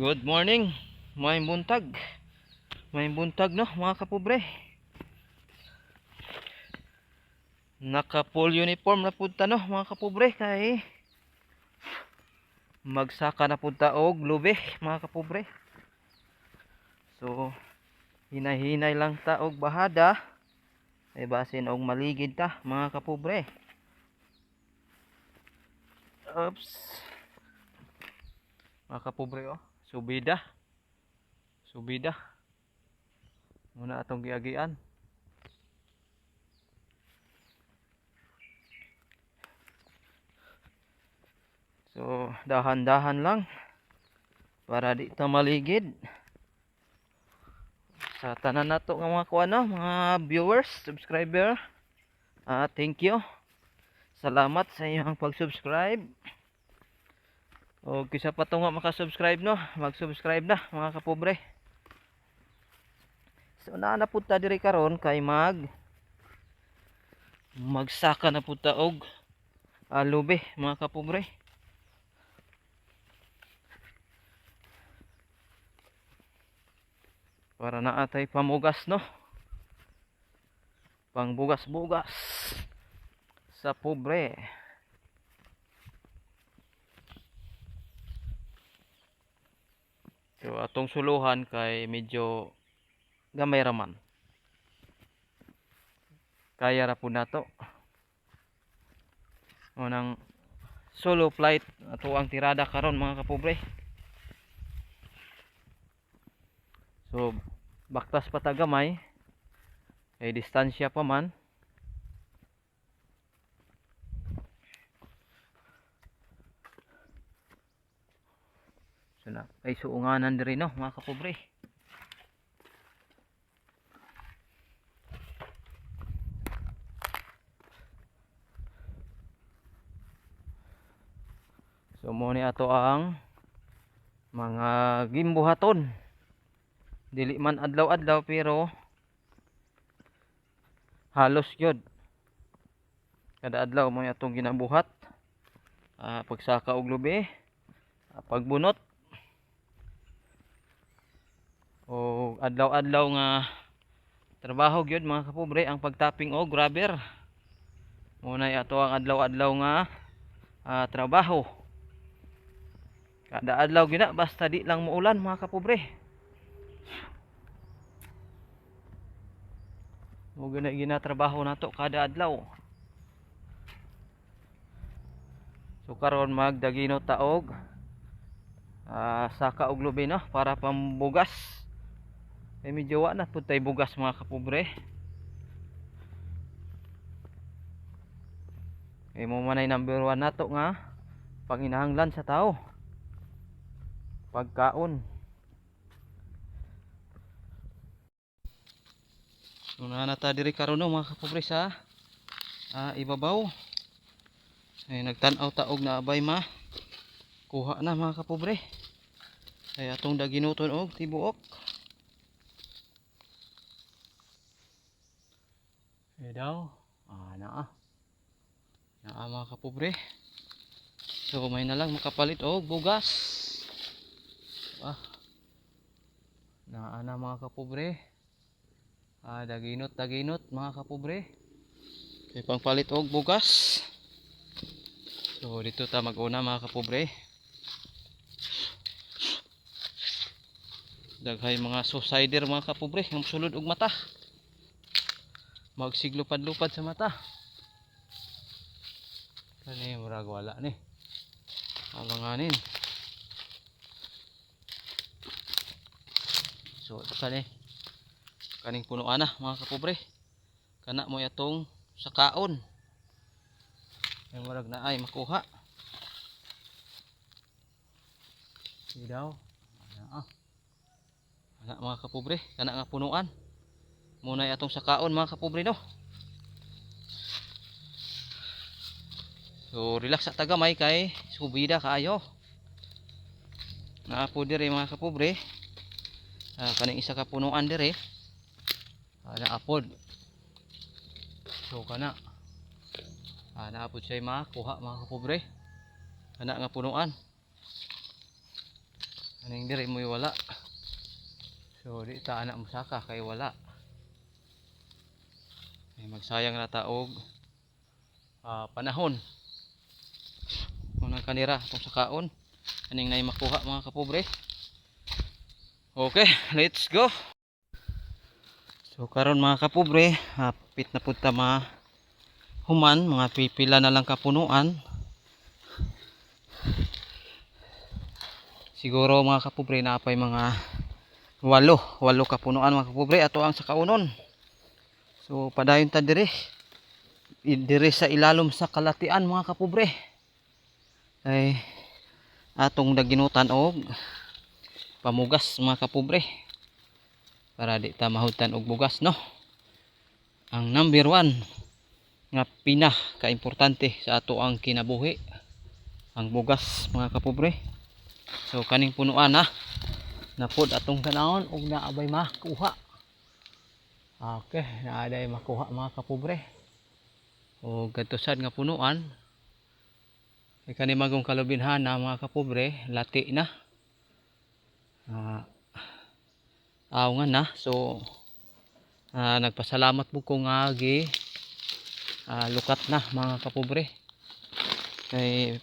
Good morning. May buntag. May buntag no mga kapobre. Naka full uniform na punta no mga kapobre kay magsaka na punta og lube mga kapobre. So hinahinay lang ta og bahada ay basin og maligid ta mga kapobre. Oops. Mga kapobre oh. Subida. Subida. Muna atong giagian. So, dahan-dahan lang para di ta maligid. Sa tanan nato nga mga kuan no, mga viewers, subscriber. Ah, thank you. Salamat sa inyong pag-subscribe. O kisa pa to nga maka-subscribe no, mag-subscribe na mga kapobre. So na punta diri karon kay mag magsaka na punta og alube mga kapobre. Para na atay pamugas no. Pangbugas-bugas sa pobre. So atong suluhan kay medyo gamay raman. Kaya ra po nato. Unang solo flight ato ang tirada karon mga kapobre. So baktas pa ta gamay kay distansya pa man. So na ay suunganan diri no mga kapobre. So mo ni ato ang mga gimbuhaton. Dili man adlaw-adlaw pero halos gyud. Kada adlaw mo atong ginabuhat. Ah, pagsaka og lubi, ah, pagbunot o adlaw-adlaw nga trabaho gyud mga kapobre ang pagtapping og rubber muna ato ang adlaw-adlaw nga ah, trabaho. Kada adlaw gina basta di lang muulan mga kapobre. Mo gina ginatrabaho nato kada adlaw. So karon magdagino taog ah, saka og lubi no para pambugas ay medyo wa na. Pud tay bugas mga kapobre. Ay mo manay number 1 nato nga panginahanglan sa tao. Pagkaon. So na nata diri karon mga kapobre sa ah, ibabaw. Ay nagtan-aw taog na abay ma. Kuha na mga kapobre. Ay atong daginuton og tibuok daw. Ah naa naa mga kapobre. So may na lang makapalit og bugas. Ah. Naa na mga kapobre. Ah daginot daginot mga kapobre. Kay pangpalit og bugas. So dito ta mag-una mga kapobre. Daghay mga suicider mga kapobre ang sulod og mata. Magsiglupad-lupad sa mata. Kani murag wala ni. Alanganin. So kani. Kaning punuan na mga kapobre. Kana mo yatong sakaon yung marag na ay makuha hindi daw ah mga kapobre kana nga punuan muna atong sakaon mga kapobre no? So relax sa tagamay kay subida kaayo. Naapo dire mga kapobre. Ah, kaning isa ka punuan dire. Ah, naapod. So kana. Ah, naapod siya makuha mga kapobre. Anak nga punuan. Aning diri mo wala. So di ta anak musaka kay wala. Ay magsayang na ta og ah, panahon. Kung kanira itong sakaon. Aning nay makuha mga kapobre. Okay, let's go. So karon mga kapobre, hapit na pud ta ma human, mga pipila na lang kapunuan. Siguro mga kapobre na apay mga walo, walo kapunuan mga kapobre ato ang sa kaunon. So padayon ta dire. Dire sa ilalom sa kalatian mga kapobre. Ay atong daginutan og pamugas mga kapobre para di ta mahutan og bugas no ang number one nga pina kaimportante sa ato ang kinabuhi ang bugas mga kapobre so kaning punuan ha napod atong kanahon og naabay makuha okay naaday makuha mga kapobre. O gadtosad nga punuan. Kay kani magong kalubinhan na mga kapobre lati na. Ah, awngan na. So ah, nagpasalamat po ko nga gi ah, lukat na mga kapobre. Kay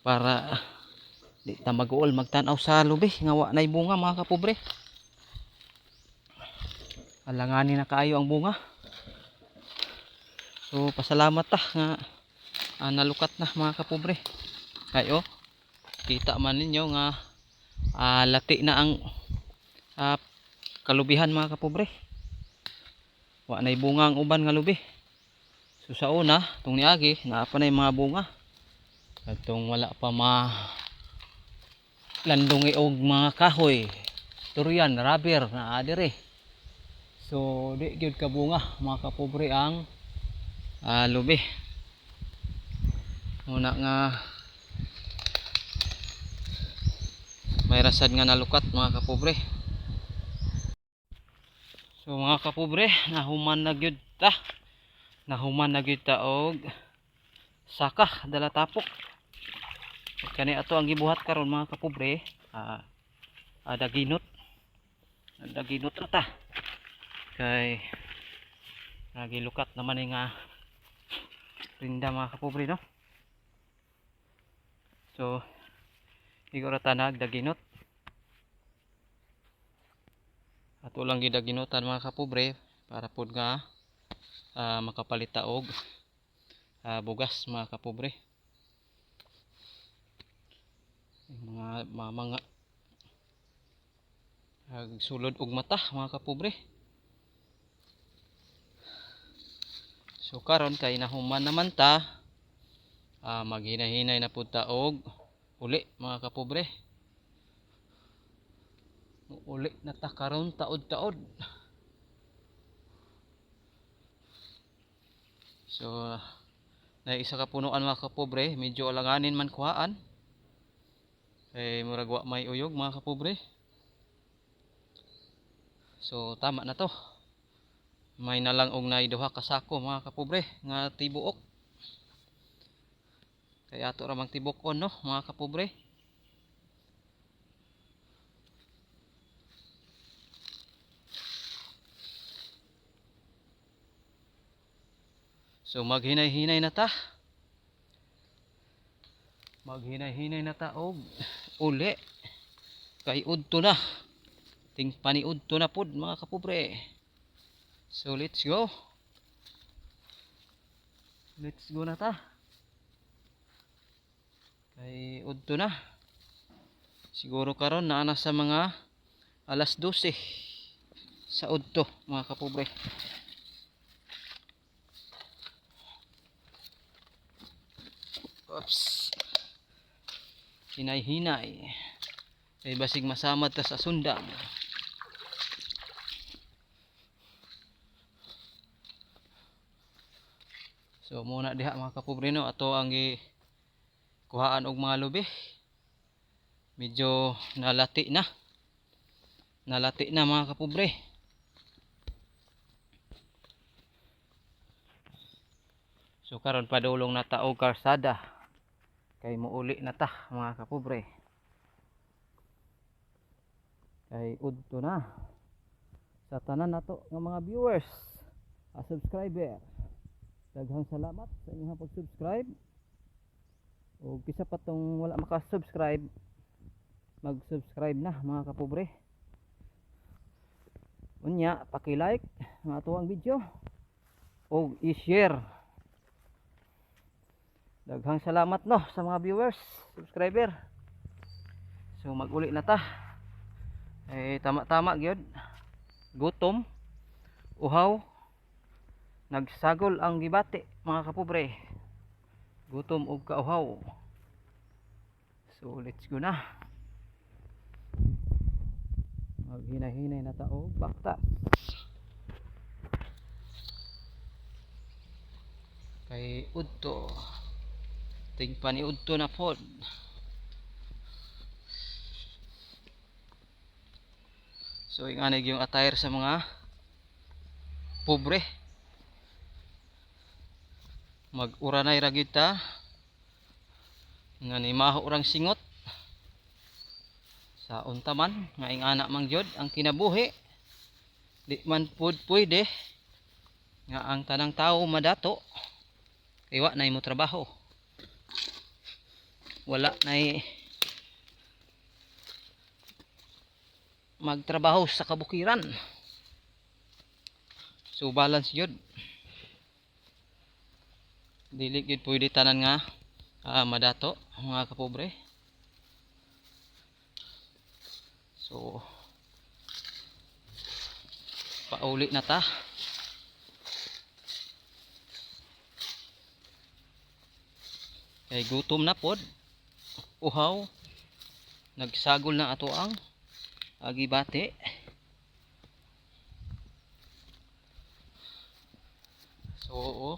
para di ta mag-uol magtanaw sa lubi. Nga wa nay bunga mga kapobre alanganin na kaayo ang bunga. So pasalamat ta nga ah, nalukat na mga kapobre. Kayo kita man ninyo nga ah, lati na ang ah, kalubihan mga kapobre. Wa nay bunga ang uban nga lubi. So sa una tong niagi naa pa nay mga bunga. Atong wala pa ma landungi og mga kahoy. Turian rubber na adire so di gyud ka bunga mga kapobre ang ah, lubi. Una nga may rasad nga nalukat mga kapobre. So mga kapobre nahuman na gyud ta. Nahuman na gyud ta og saka dala tapok. Kani ato ang gibuhat karon mga kapobre. Ah, ah, daginot. Daginot na ta kay nagilukat naman ni nga rinda mga kapobre no so Siguro tanag daginot. Ato lang gidaginutan mga kapobre para pud nga ah, makapalita og ah, bugas mga kapobre. Mga mga, mga ag sulod og mata mga kapobre. So karon kay nahuman naman ta. Ah, maghinay-hinay na pud ta og uli mga kapobre. Uli na ta karon taod-taod. So na isa ka punuan mga kapobre medyo alanganin man kuhaan. Eh murag wa may uyog mga kapobre. So tama na to may nalang og naiduha ka sako mga kapobre nga tibuok kaya ato ramang tibok on no mga kapobre. So maghinay-hinay na ta. Maghinay-hinay na ta og uli. Kay udto na. Ting paniudto na pud mga kapobre. So let's go. Let's go na ta. Kay udto na. Siguro karon naa na sa mga alas 12 sa udto mga kapobre. Oops. Hinay hinay kay basig masamad ta sa sundang so muna diha mga kapobre no ato ang gi kuhaan og mga lubi medyo nalati na. Nalati na mga kapobre so karon padulong na ta og karsada. Kay muuli na ta mga kapobre kay udto na. Sa tanan nato nga mga viewers a subscriber daghang salamat sa inyong pag-subscribe. O kisa pa tong wala maka-subscribe mag-subscribe na mga kapobre. Unya paki-like ang ato ang video. O i-share. Daghang salamat no sa mga viewers subscriber. So mag-uli na ta. Eh tama-tama gyud. Gutom. Uhaw nagsagol ang gibati mga kapobre. Gutom og kauhaw. So let's go na. Maghinay-hinay na ta og bakta. Kay udto. Ting pani udto na pod so inganig yung attire sa mga pobre mag-uranay ra gyud nga ni maho urang singot. Sa untaman nga ingana mang jud ang kinabuhi. Di man pud pwede. Nga ang tanang tao madato. Kay wa na mo trabaho. Wala na magtrabaho sa kabukiran. So balance yun dili gid pwede tanan nga ah, madato mga kapobre. So pauli na ta. Kay gutom na pod. Uhaw. Nagsagol na ato ang agibate so oo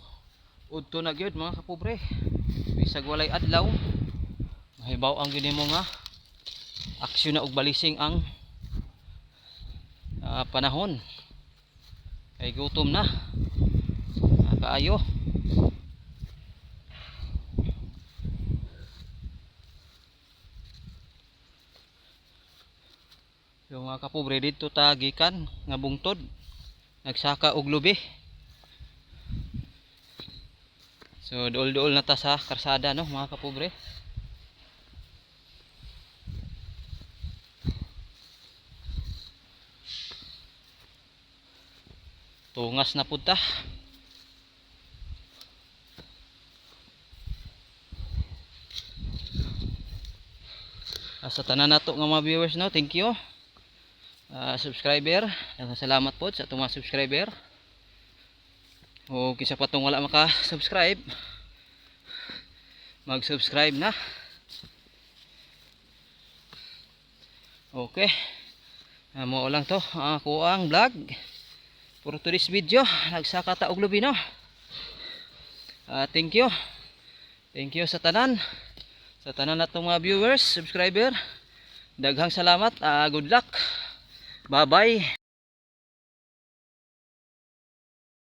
udto na gyud mga kapobre. Bisag walay adlaw. Mahibaw ang gini mo nga aksyon na og balising ang ah, panahon. Kay gutom na. Ah, kaayo So mga kapobre dito ta gikan nga bungtod. Nagsaka og lubi. So duol-duol na ta sa karsada no mga kapobre. Tungas na pud ta. Ah, Sa tanan nato nga mga viewers no, thank you ah, subscriber salamat po sa itong mga subscriber o kisa pa itong wala maka subscribe mag subscribe na. Okay. Uh, mo lang to ako ang vlog. For today's video nagsaka ta og lubi no? Ah, thank you. Thank you sa tanan. Sa tanan natong mga viewers subscriber. Daghang salamat Ah, good luck. Bye bye.